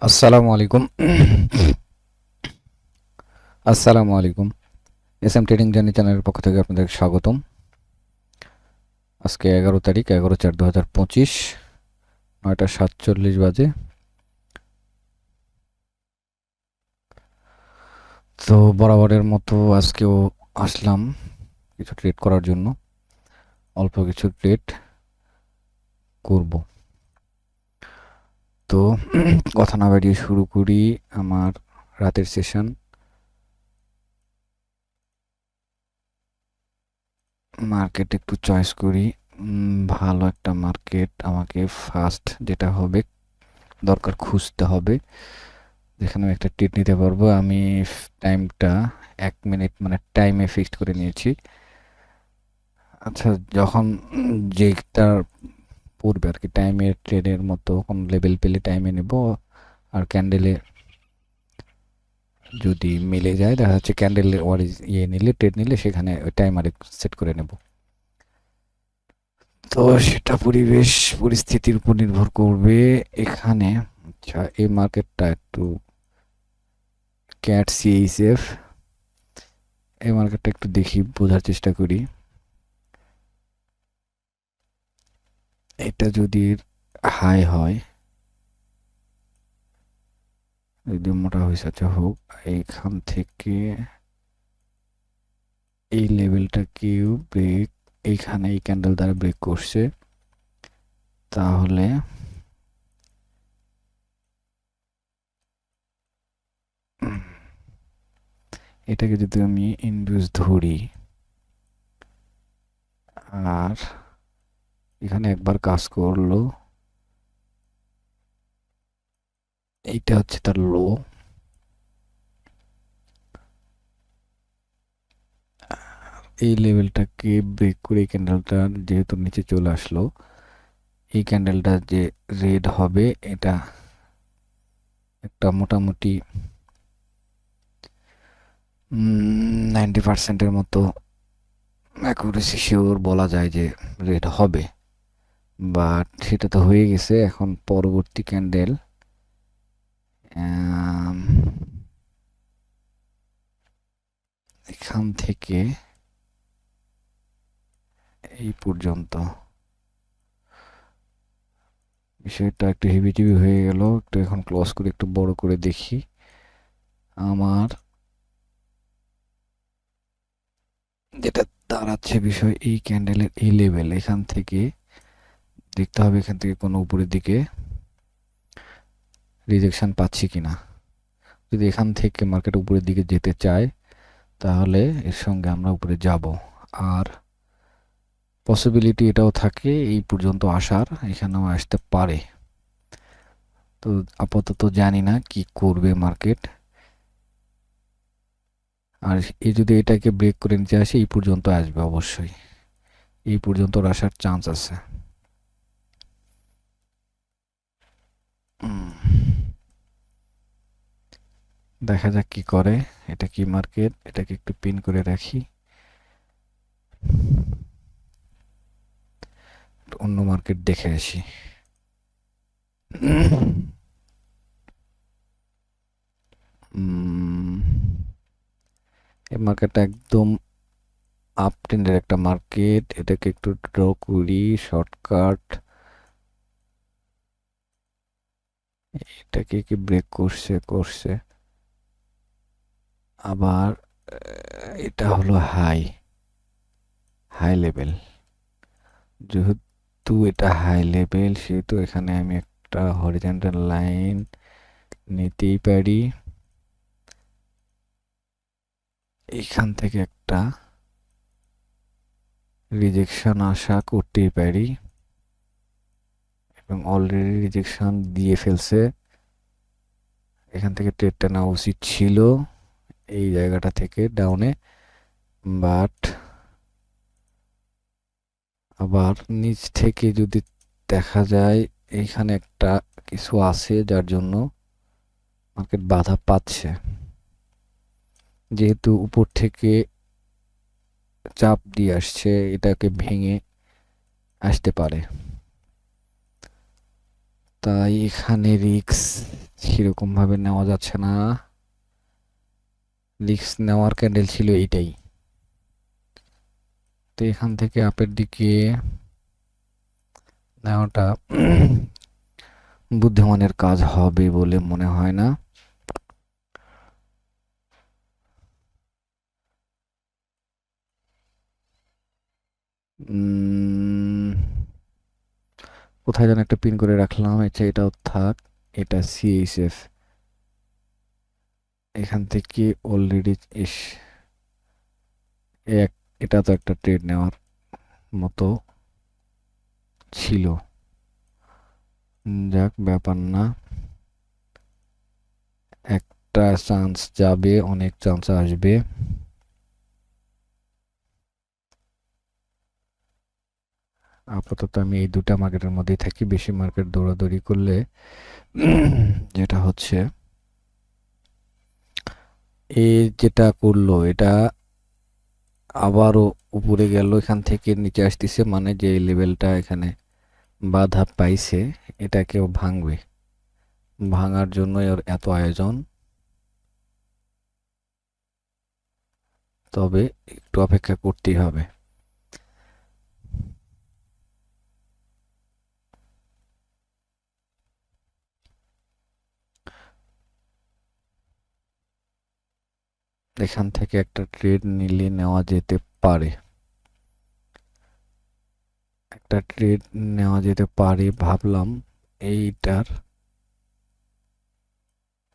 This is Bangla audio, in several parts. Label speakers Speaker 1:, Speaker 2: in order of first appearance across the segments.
Speaker 1: আসসালামু আলাইকুম। আসসালামু আলাইকুম। এস এম ট্রেডিং জার্নি চ্যানেলের পক্ষ থেকে আপনাদের স্বাগতম। আজকে এগারো তারিখ, এগারো চার দু হাজার পঁচিশ, নয়টা সাতচল্লিশ বাজে। তো বরাবরের মতো আজকেও আসলাম কিছু ট্রেড করার জন্য। অল্প কিছু ট্রেড করব। তো কথা না বাড়িয়ে শুরু করি আমার রাতের সেশন মার্কেট একটু চয়েস করি। ভালো একটা মার্কেট আমাকে ফার্স্ট যেটা হবে, দরকার খুঁজতে হবে। যেখানে আমি একটা টিট নিতে পারব। আমি টাইমটা এক মিনিট মানে টাইমে ফিক্সড করে নিয়েছি। আচ্ছা যখন যেটার পড়বে আর কি। টাইমের ট্রেডের মতো কোন লেভেল পেলে টাইমে নেব। আর ক্যান্ডেলে যদি মিলে যায়, দেখা যাচ্ছে ক্যান্ডেলের ওয়ারিজ ইয়ে নিলে ট্রেড নিলে, সেখানে ওই টাইমারে সেট করে নেব। তো সেটা পরিবেশ পরিস্থিতির উপর নির্ভর করবে। এখানে আচ্ছা এই মার্কেটটা একটু ক্যাট সিএইচএফ এই মার্কেটটা একটু দেখি, বোঝার চেষ্টা করি। এটা যদি হাই হয়, যদি মোটা হয়েছে হোক এইখান থেকে এই লেভেলটাকেও ব্রেক এইখানে এই ক্যান্ডেল দ্বারা ব্রেক করছে, তাহলে এটাকে যদি আমি ইন্ডিউস ধরি, আর এখানে একবার কাজ করল। এইটা হচ্ছে তার লো। এই লেভেলটাকে ব্রেক করে এই ক্যান্ডেলটা যেহেতু নিচে চলে আসলো, এই ক্যান্ডেলটা যে রেড হবে, এটা একটা মোটামুটি নাইনটি পার্সেন্টের মতো অ্যাকুরেসি শিওর বলা যায় যে রেড হবে। বাট সেটা তো হয়ে গেছে, এখন পরবর্তী ক্যান্ডেল এখান থেকে এই পর্যন্ত। বিষয়টা একটু হেভি হেভিটিভি হয়ে গেল, একটু এখন ক্লোজ করে, একটু বড় করে দেখি। আমার যেটা দাঁড়াচ্ছে বিষয় এই ক্যান্ডেলের এই লেভেল এখান থেকে দেখতে হবে এখান থেকে কোনো উপরের দিকে রিজেকশন পাচ্ছি কিনা। যদি এখান থেকে মার্কেট উপরের দিকে যেতে চায়, তাহলে এর সঙ্গে আমরা উপরে যাব। আর পসিবিলিটি এটাও থাকে, এই পর্যন্ত আসার, এখানেও আসতে পারে। তো আপাতত জানি না কি করবে মার্কেট আর এই যদি এটাকে ব্রেক করে নিতে আসে, এই পর্যন্ত আসবে অবশ্যই। এই পর্যন্ত আসার চান্স আছে। দেখা যাক কি করে। এটা কি মার্কেট? এটাকে একটু পিন করে রাখি। অন্য মার্কেট দেখে আসি। এই মার্কেটটা একদম আপ একটা মার্কেট। এটাকে একটু ড্র করি শর্টকাট এটাকে কি ব্রেক করছে করছে? আবার এটা হলো হাই হাই লেভেল যেহেতু এটা হাই লেভেল সেহেতু এখানে আমি একটা হরিজেন্টাল লাইন নিতেই পারি। এখান থেকে একটা রিজেকশন আশা করতেই পারি। এবং অলরেডি রিজেকশন দিয়ে ফেলছে। এখান থেকে ট্রেডটা নেওয়া উচিত ছিল এই জায়গাটা থেকে ডাউনে বাট আবার নিচ থেকে যদি দেখা যায় এইখানে একটা কিছু আছে যার জন্য মার্কেট বাধা পাচ্ছে। যেহেতু উপর থেকে চাপ দিয়ে আসছে, এটাকে ভেঙে আসতে পারে। তাই এখানে রিক্স সেরকম ভাবে নেওয়া যাচ্ছে না। রিক্স নেওয়ার ক্যান্ডেল ছিল এইটাই। তো এখান থেকে আপের দিকে নেওয়াটা বুদ্ধিমানের কাজ হবে বলে মনে হয় না। কোথায় যেন একটা পিন করে রাখলাম। আচ্ছা এটাও থাক। এটা সিএইচএফ এখান থেকে অলরেডি ইস এটা তো একটা ট্রেড নেওয়ার মতো ছিল। যাক, ব্যাপার না। একটা চান্স যাবে, অনেক চান্স আসবে। আপাতত আমি এই দুটা মার্কেটের মধ্যেই থাকি। বেশি মার্কেট দৌড়াদৌড়ি করলে যেটা হচ্ছে, এ যেটা করল, এটা আবারও উপরে গেল, এখান থেকে নিচে আসতেছে মানে যে লেভেলটা এখানে বাধা পাইছে, এটাকেও ভাঙবে। ভাঙার জন্য ওর এত আয়োজন। তবে একটু অপেক্ষা করতেই হবে। এখান থেকে একটা ট্রেড নিলে নেওয়া যেতে পারে। একটা ট্রেড নেওয়া যেতে পারে ভাবলাম এইটার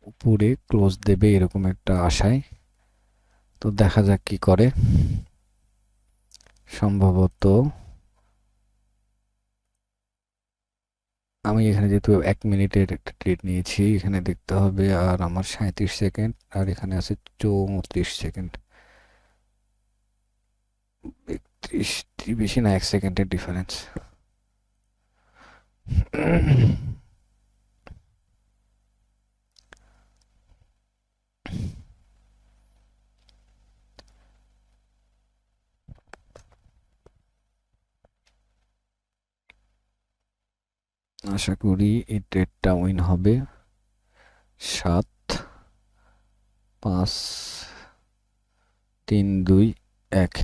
Speaker 1: উপরে ক্লোজ দেবে এরকম একটা আশায়। তো দেখা যাক কি করে। সম্ভবত আমি এখানে যেহেতু এক মিনিটের একটা ট্রেড নিয়েছি, এখানে দেখতে হবে আর আমার সাঁত্রিশ সেকেন্ড আর এখানে আছে চৌত্রিশ সেকেন্ড একত্রিশ বেশি না, এক সেকেন্ডের ডিফারেন্স আশা করি এই ট্রেডটা উইন হবে। সাত, পাঁচ, তিন, দুই, এক।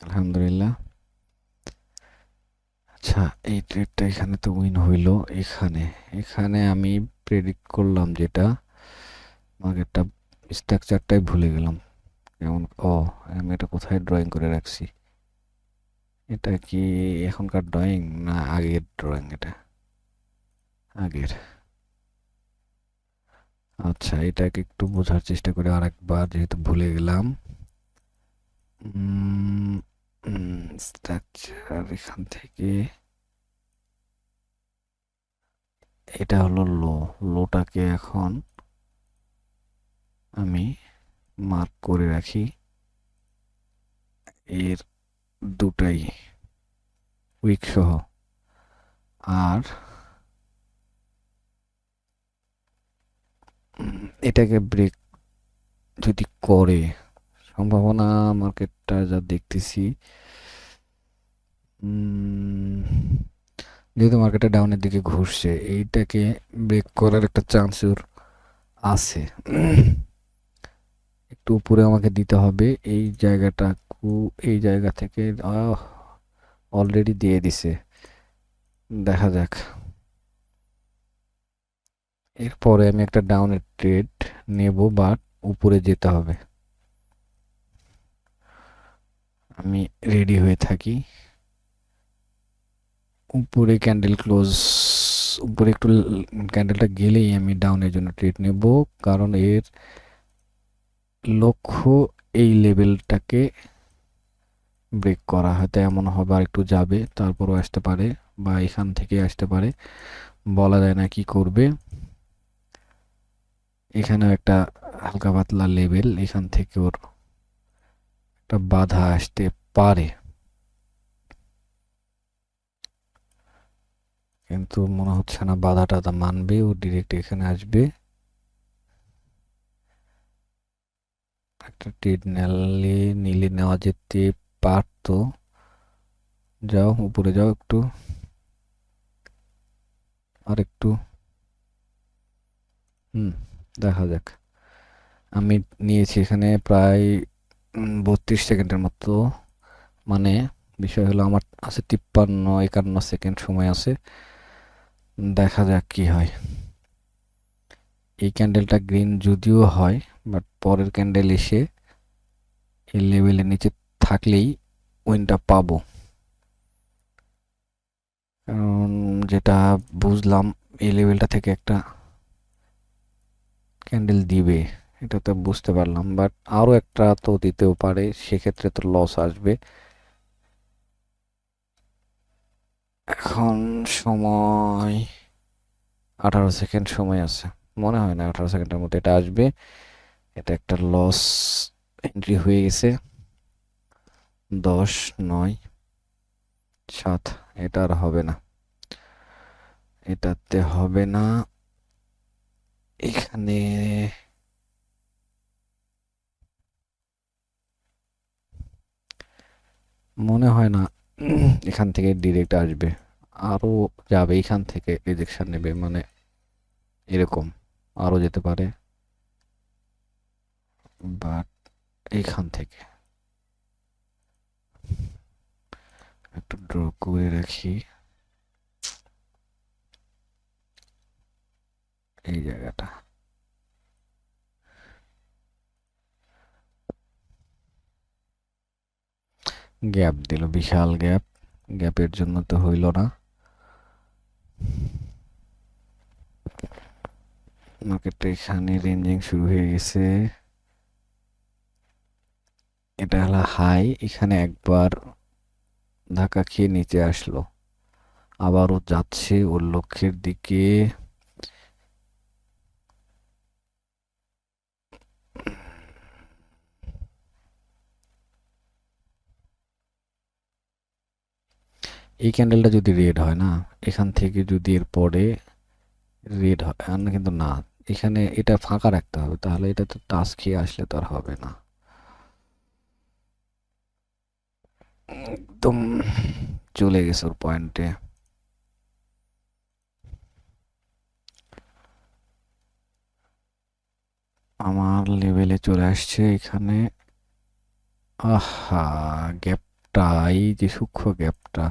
Speaker 1: আলহামদুলিল্লাহ। আচ্ছা এই ট্রেডটা এখানে তো উইন হইল, এখানে। এখানে আমি প্রেডিক্ট করলাম যেটা মার্কেটটা স্ট্রাকচারটাই ভুলে গেলাম। যেমন ও, আমি এটা কোথায় ড্রয়িং করে রাখছি? এটা কি এখনকার ড্রয়িং না আগের ড্রয়িং এটা? আগের। আচ্ছা এটাকে একটু বোঝার চেষ্টা করে আরেকবার, যেহেতু ভুলে গেলাম। এখান থেকে। এটা হলো লো। লোটাকে এখন আমি মার্ক করে রাখি। এর দুটাই উইক সহ। আর এটাকে ব্রেক যদি করে, সম্ভাবনা মার্কেটটা যা দেখতেছি যেহেতু মার্কেটটা ডাউনের দিকে ঘুরছে, এইটাকে ব্রেক করার একটা চান্স আছে। একটু উপরে আমাকে দিতে হবে, এই জায়গাটা এই জায়গা থেকে অলরেডি দিয়ে দিছে। দেখা যাক। এরপরে আমি একটা ডাউনের ট্রেড নেব বাট উপরে যেতে হবে। আমি রেডি হয়ে থাকি। উপরে ক্যান্ডেল ক্লোজ উপরে একটু ক্যান্ডেলটা গেলেই আমি ডাউনের জন্য ট্রেড নেব, কারণ এর লক্ষ্য এই লেভেলটাকে ব্রেক করা, হয়তো এমন হবে আর একটু যাবে, তারপরও আসতে পারে বা এখান থেকে আসতে পারে। বলা যায় না কি করবে। এখানেও একটা হালকা পাতলা লেভেল এখান থেকে ওর একটা বাধা আসতে পারে। কিন্তু মনে হচ্ছে না বাধাটা তা মানবে, ও ডিরেক্ট এখানে আসবে। একটা ট্রেড নিলে নিলে নেওয়া যেতে পারতো। যাও, উপরে যাও একটু। আর একটু হুম, দেখা যাক। আমি নিয়েছি এখানে প্রায় বত্রিশ সেকেন্ডের মতো। মানে বিষয় হলো আমার আছে তিপ্পান্ন, একান্ন সেকেন্ড সময় আছে। দেখা যাক কি হয়। এই ক্যান্ডেলটা গ্রিন যদিও হয়, বাট পরের ক্যান্ডেল এসে এই লেভেলের নিচে থাকলেই উইনটা পাবো। কারণ যেটা বুঝলাম, এই লেভেলটা থেকে একটা ক্যান্ডেল দিবে, এটা তো বুঝতে পারলাম। বাট আরও একটা তো দিতেও পারে, সেক্ষেত্রে তো লস আসবে। এখন সময় আঠারো সেকেন্ড সময় আছে। মনে হয় না আঠারো সেকেন্ডের মধ্যে এটা আসবে। এটা একটা লস এন্ট্রি হয়ে গেছে। দশ, নয়, সাত, এটা আর হবে না। এটাতে হবে না। এখানে মনে হয় না এখান থেকে ডিরেক্ট আসবে। আরও যাবে, এখান থেকে রিজেকশন নেবে মানে এরকম। আরও যেতে পারে। বাট এইখান থেকে। একটু ড্র করে রাখি। এই জায়গাটা। গ্যাপ দিল, বিশাল গ্যাপ। গ্যাপের জন্য তো হইল না। মার্কেটটা এখানে রেঞ্জিং শুরু হয়ে গেছে। এটা হলো হাই এখানে একবার ধাক্কা খেয়ে নিচে আসলো। আবারও যাচ্ছে ওর লক্ষ্যের দিকে। এই ক্যান্ডেলটা যদি রেড হয় না, এখান থেকে যদি এর পরে রেড হয় কিন্তু না, এখানে এটা ফাঁকা রাখতে হবে, তাহলে এটা তো টাচ খেয়ে আসলে তো আর হবে না। একদম চলে গেছে ওর পয়েন্টে আমার লেভেলে চলে আসছে এখানে। আহা গ্যাপটা এই যে সূক্ষ্ম গ্যাপটা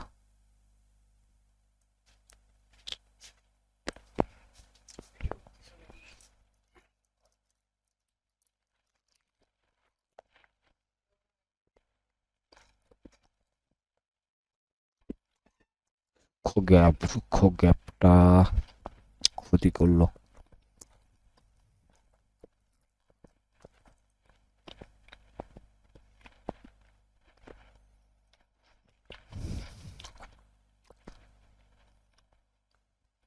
Speaker 1: গ্যাপ সূক্ষ্ম গ্যাপটা ক্ষতি করল।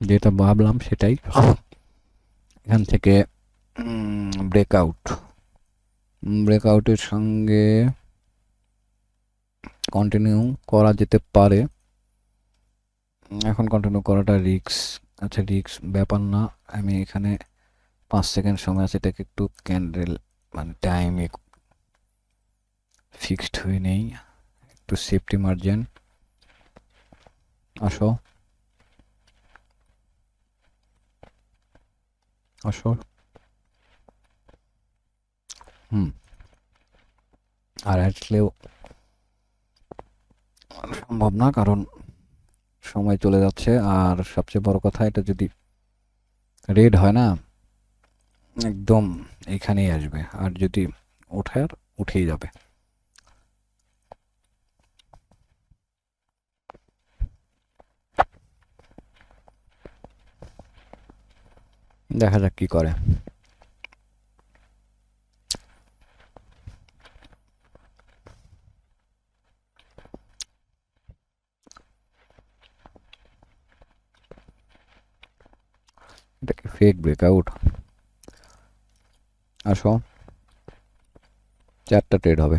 Speaker 1: যেটা ভাবলাম সেটাই। এখান থেকে ব্রেকআউট ব্রেকআউটের সঙ্গে কন্টিনিউ করা যেতে পারে। এখন কন্টিনিউ করাটা রিক্স আচ্ছা রিক্স ব্যাপার না। আমি এখানে পাঁচ সেকেন্ড সময় আছে, এটাকে একটু ক্যান্ডেল মানে টাইমে ফিক্সড হয়ে নেই। একটু সেফটি মার্জিন আসো। আসো। হুম। আর আসলেও সম্ভব না, কারণ সময় চলে যাচ্ছে। আর সবচেয়ে বড় কথা, এটা যদি রেড হয় না, একদম এখানেই আসবে। আর যদি ওঠে আর উঠেই যাবে। দেখা যাক কি করে। এটা ফেক ব্রেকআউট আসো। চারটা ট্রেড হবে।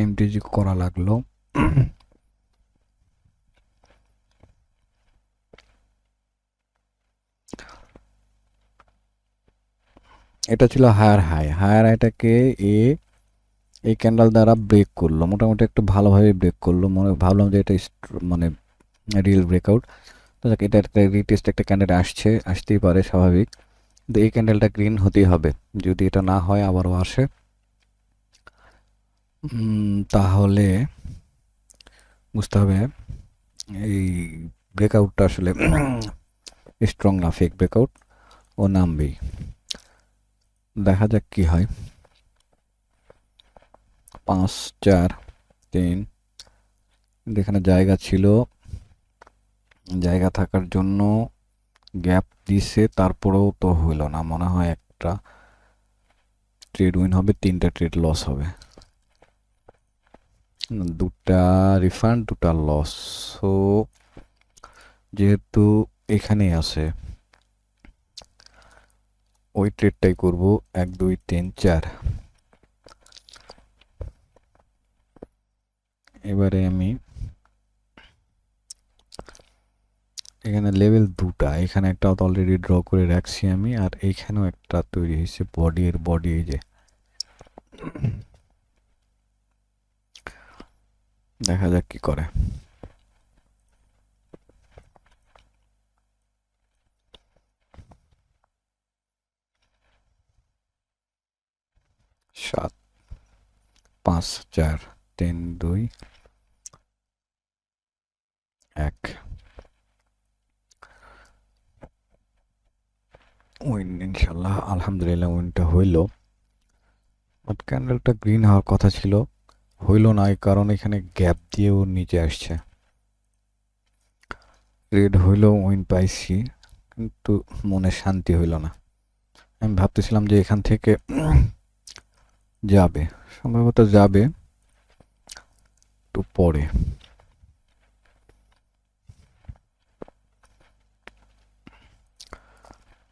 Speaker 1: এমটিজি করা লাগল। এটা ছিল হায়ার হাই হায়ার হাইটাকে এ, এই ক্যান্ডেল দ্বারা ব্রেক করল। মোটামুটি একটু ভালোভাবে ব্রেক করল। মনে ভাবলাম যে এটা মানে রিয়েল ব্রেকআউট তো যাক, এটা একটা রিটেস্ট একটা ক্যান্ডেল আসছে, আসতেই পারে, স্বাভাবিক। কিন্তু এই ক্যান্ডেলটা গ্রিন হতেই হবে। যদি এটা না হয়, আবারও আসে। তাহলে বুঝতে হবে, এই ব্রেকআউটটা আসলে স্ট্রং না ফেক ব্রেকআউট ও নামবেই। দেখা যাক কি হয়। পাঁচ, চার, তিন। এখানে জায়গা ছিল। জায়গা থাকার জন্য গ্যাপ দিছে, তারপরেও তো হইল না। মনে হয় একটা ট্রেড উইন হবে, তিনটা ট্রেড লস হবে। দুটা রিফান্ড দুটা লস যেহেতু এখানেই আছে। ওই ট্রেডটাই করব। এক, দুই, তিন, চার। এবারে আমি এখানে লেভেল দুটা। এখানে একটা অলরেডি ড্র করে রাখছি আমি, আর এইখানেও একটা তৈরি হয়েছে বডি এর বডি এই যে। দেখা যাক কি করে সাত পাঁচ চার, তিন, দুই, এক। উইন ইনশাল্লাহ আলহামদুলিল্লাহ উইনটা হইল। বাট ক্যান্ডেলটা গ্রিন হওয়ার কথা ছিল, হইল না, এই কারণ এখানে গ্যাপ দিয়েও নিচে আসছে। রেড হইলেও উইন পাইছি, কিন্তু মনে শান্তি হইল না। আমি ভাবতেছিলাম যে এখান থেকে যাবে, সম্ভবত যাবে। একটু পরে।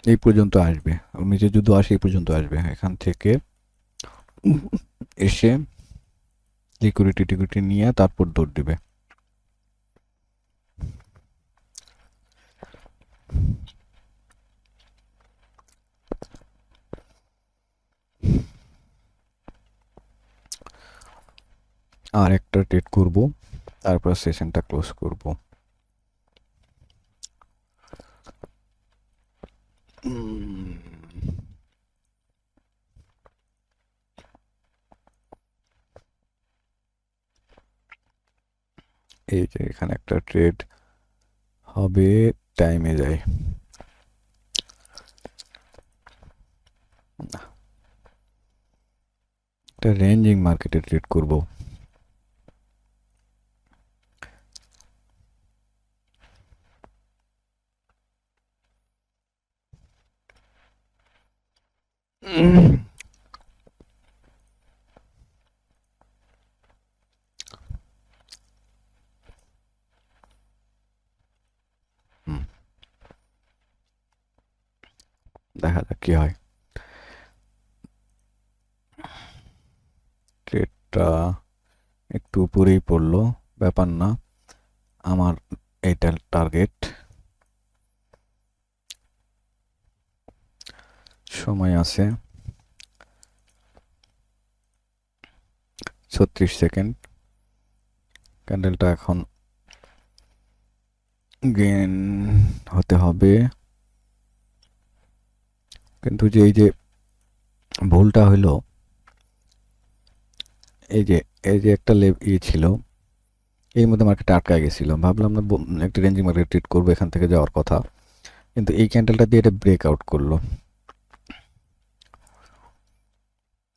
Speaker 1: এই পর্যন্ত আসবে। নিচে যুদ্ধ আসে, এই পর্যন্ত আসবে। এখান থেকে এসে লিকুইডিটি টিকুইডিটি নিয়ে তারপর দৌড় দিবে। আর একটা ট্রেড করব, তারপর সেশনটা ক্লোজ করব। এই যে এখানে একটা ট্রেড হবে টাইমে যায়। একটা রেঞ্জিং মার্কেটে ট্রেড করব হুম। দেখা যাক কি হয় ট্রেডটা একটু উপরেই পড়ল, ব্যাপার না। আমার এটা টার্গেট সময় আছে। ছত্রিশ সেকেন্ড। ক্যান্ডেলটা এখন গেন হতে হবে। কিন্তু যে এই যে ভুলটা হলো এই যে এই যে একটা লেভ ইয়ে ছিল এর মধ্যে মার্কেটে আটকায় গেছিল। ভাবলাম না একটা রেঞ্জিং মার্কেট ট্রিট করব, এখান থেকে যাওয়ার কথা। কিন্তু এই ক্যান্ডেলটা দিয়ে এটা ব্রেক আউট করল।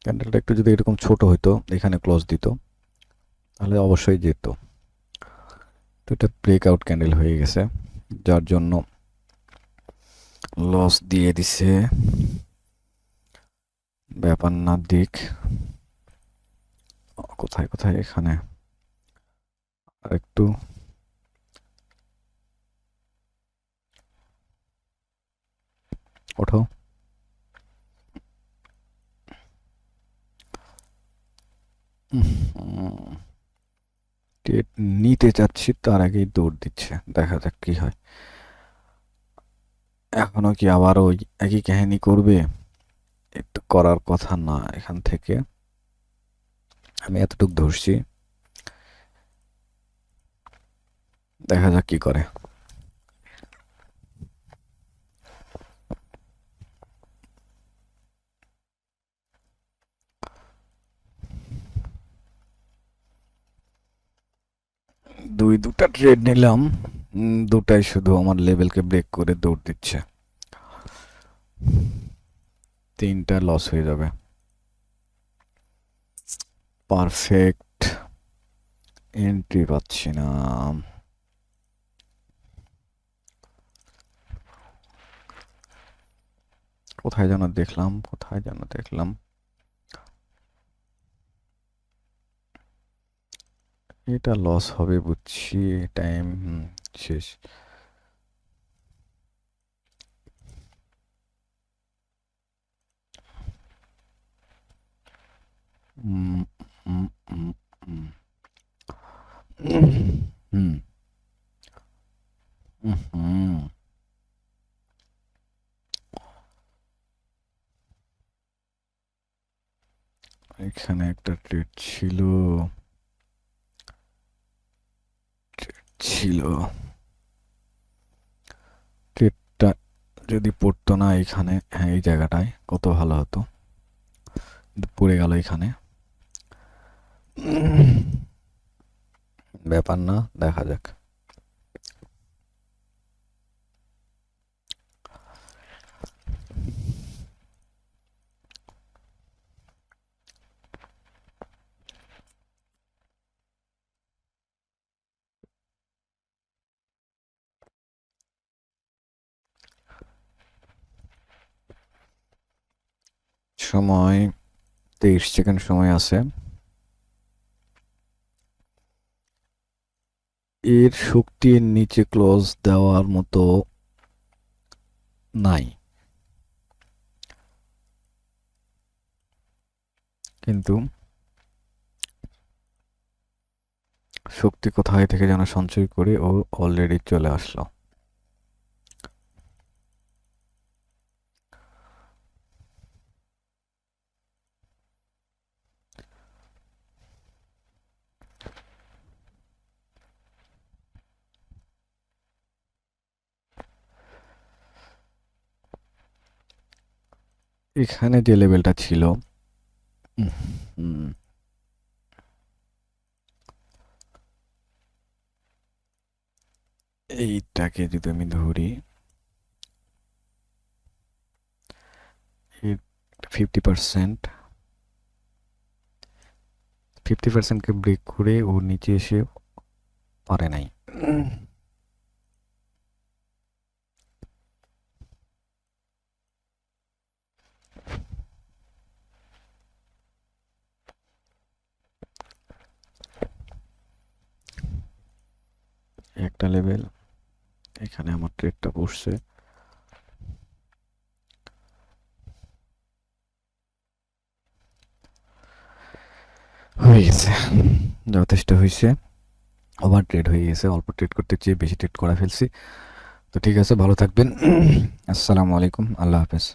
Speaker 1: ক্যান্ডেলটা একটু যদি এরকম ছোট হইতো, এখানে ক্লোজ দিত, তাহলে অবশ্যই যেত। তো এটা ব্রেক আউট ক্যান্ডেল হয়ে গেছে, যার জন্য লস দিয়ে দিছে। ব্যাপার না দিক। কোথায় কোথায় এখানে? একটু ওঠো। টেট নিতে চাচ্ছি, তার আগেই দৌড় দিচ্ছে। দেখা যাক কি হয়। এখনও কি আবার ওই একই কাহিনী করবে? একটু করার কথা না এখান থেকে। আমি এতটুকু ধরছি। দেখা যাক কি করে। দুই, দুটা ট্রেড নিলাম। দুটাই শুধু আমার লেভেলকে ব্রেক করে দৌড় দিচ্ছে। তিনটা লস হয়ে যাবে। পারফেক্ট এন্ট্রি পাচ্ছি না। কোথায় যেন দেখলাম, কোথায় যেন দেখলাম। এটা লস হবে বুঝছি টাইম শেষ। হুম এখানে একটা ট্রেড ছিল। ছিল। ট্রেডটা যদি পড়তো না এখানে হ্যাঁ এই জায়গাটায় কত ভালো হতো। পড়ে গেল এখানে। ব্যাপার না দেখা যাক। সময় তেইশ সেকেন্ড সময় আছে। এর শক্তির নিচে ক্লোজ দেওয়ার মতো নাই। কিন্তু শক্তি কোথায় থেকে যেন সঞ্চয় করে ও অলরেডি চলে আসলো। এখানে যে লেভেলটা ছিল। এইটাকে যদি আমি ধরি ফিফটি পার্সেন্ট ফিফটি পার্সেন্টকে ব্রেক করে ও নিচে এসে পারে নাই। একটা লেভেল এখানে আমার ট্রেডটা বসছে। হয়ে গেছে, যথেষ্ট হয়েছে। ওভার ট্রেড হয়ে গেছে, অল্প ট্রেড করতে চেয়ে বেশি ট্রেড করা ফেলছি। তো ঠিক আছে, ভালো থাকবেন। আসসালামু আলাইকুম, আল্লাহ হাফেজ।